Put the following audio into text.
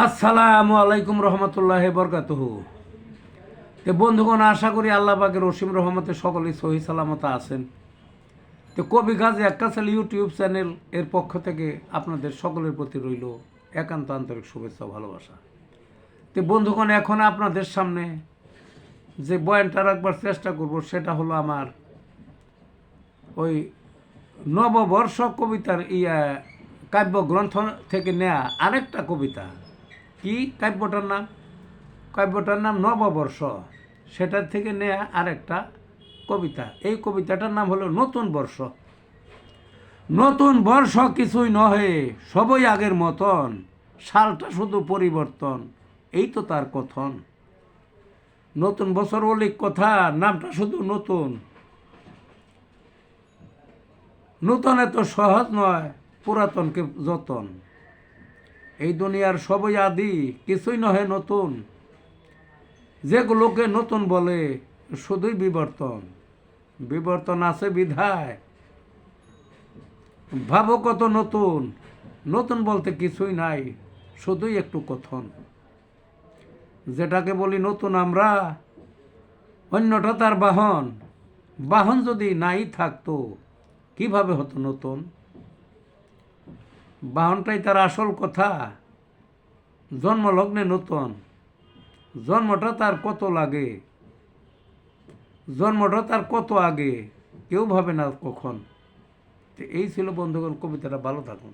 আসসালামু আলাইকুম রহমতুল্লাহ বরকাতুহু। তো বন্ধুগণ, আশা করি আল্লাহ পাকের রসিম রহমতে সকলেই সহি সালামত আছেন। তো কবি গাজী একাসাল ইউটিউব চ্যানেল এর পক্ষ থেকে আপনাদের সকলের প্রতি রইল একান্ত আন্তরিক শুভেচ্ছা ভালোবাসা। তো বন্ধুগণ, এখন আপনাদের সামনে যে বয়ানটা রাখবার চেষ্টা করব, সেটা হলো আমার ওই নববর্ষ কবিতার ইয়া কাব্যগ্রন্থ থেকে নেয়া আরেকটা কবিতা। কি কাব্যটার নাম? কাব্যটার নাম নববর্ষ। সেটার থেকে নেয়া আরেকটা কবিতা। এই কবিতাটার নাম হলো নতুন বর্ষ। নতুন বর্ষ কিছুই নহে, সবই আগের মতন। সালটা শুধু পরিবর্তন, এই তো তার কথন। নতুন বছর অলিক কথা, নামটা শুধু নতুন। নূতন এত সহজ নয়, পুরাতনকে যতন। এই দুনিয়ার সবই আদি কিছুই নহে নতুন। যেগুলোকে নতুন বলে, শুধুই বিবর্তন। বিবর্তন আছে বিধায়। ভাবো কত নতুন। নতুন বলতে কিছুই নাই, শুধুই একটু কথন। যেটাকে বলি নতুন আমরা, অন্যটা তার বাহন। বাহন যদি নাই থাকতো, কীভাবে হতো নতুন? বাহনটাই তার আসল কথা। জন্মলগ্নে নতুন। জন্মটা তার কত লাগে? জন্মটা তার কত আগে? কেউ ভাবে না কখন। এই ছিল বন্ধুগণ, কবিতাটা ভালো থাকুন।